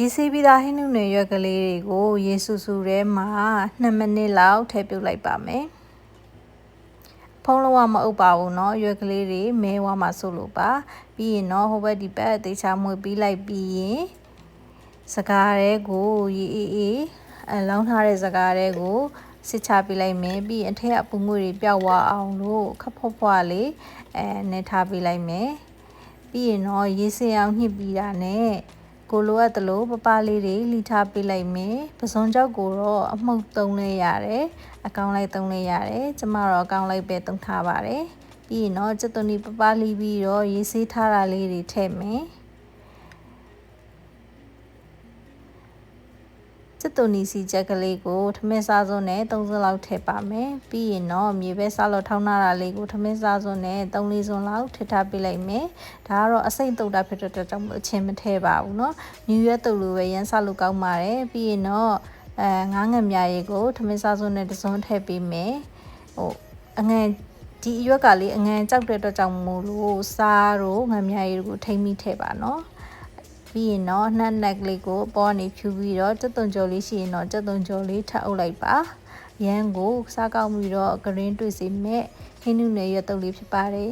ရေဆေးပြီးသားဟင်းနုနယ်ရွက်ကလေးတွေကိုရေဆူဆူထဲမှာ2မိနစ်လောက်ထည့်ပြုတ်လိုက်ပါမယ်ဖုံးလုံးဝမအုပ်ပါဘူးเนาะရွက်ကလေးတွေမဲဝါမှာဆိုလို့ပါပြီးရင်เนาะဟိုဘက်ဒီဘက်အသေးချာမွေပြီးလိုက်ပြီးရင်စကားတဲကိုရေအေးအေးအလောင်းထားတဲ့စကားတဲကိုစစ်ချပေးလိုက်မယ်ပြီးရင်အထက်အပူငွေတွေပျောက်သွားအောင်လို့ခပ်ဖွားဖွားလေးအဲနဲ့ထားပေးလိုက်မယ်ပြီးရင်တော့ရေစင်အောင်ညှစ်ပြီးတာနဲ့ ကိုလိုအပ်သလိုပပလေးတွေလှီထားပေးလိုက်မယ်ပစုံကြောက်ကိုတော့အမှုတ်သုံးလဲရတယ်အကောင်လိုက်သုံးလဲရတယ်ကျမတော့အကောင်လိုက်ပဲသုံးထားပါတယ်ပြီးရင်တော့စက်သွန်ဒီပပလီပြီးတော့ရေဆေးထားတာလေးတွေထည့်မယ် စက်သွန်ဒီစီချက်ကလေးကိုထမင်းစားစွန်းနဲ့3စွန်းလောက်ထည့်ပါမယ်ပြီးရင်တော့မြေပဲစားလို့ထောင်းထားတာလေးကိုထမင်းစားစွန်းနဲ့3-4စွန်းလောက်ထည့်ထားပေးလိုက်မယ်ဒါကတော့အစိမ့်တုတ်တာဖြစ်တဲ့အတွက်ကြောင့်အချင်းမထည့်ပါဘူးเนาะညူရွက်တုတ်လိုပဲရမ်းစားလို့ကောင်းပါတယ်ပြီးရင်တော့အဲငားငမြရေကိုထမင်းစားစွန်းနဲ့တစ်စွန်းထည့်ပေးမယ်ဟိုအငယ်ဒီအရွက်ကလေးအငန်ကြောက်တဲ့အတွက်ကြောင့်မို့လို့စားတို့ငမြရီကိုထိမ့်မိထည့်ပါနော် ပြီးရင်တော့နှက်နက်ကလေးကိုအပေါ်ကနေဖြူပြီးတော့တက်သွန်ကြော်လေးရှိရင်တော့တက်သွန်ကြော်လေးထပ်အုပ်လိုက်ပါရမ်းကိုစားကောက်ပြီးတော့ဂရင်းတွေ့စေမဲ့ဟင်းနုနယ်ရွက်တုပ်လေးဖြစ်ပါတယ်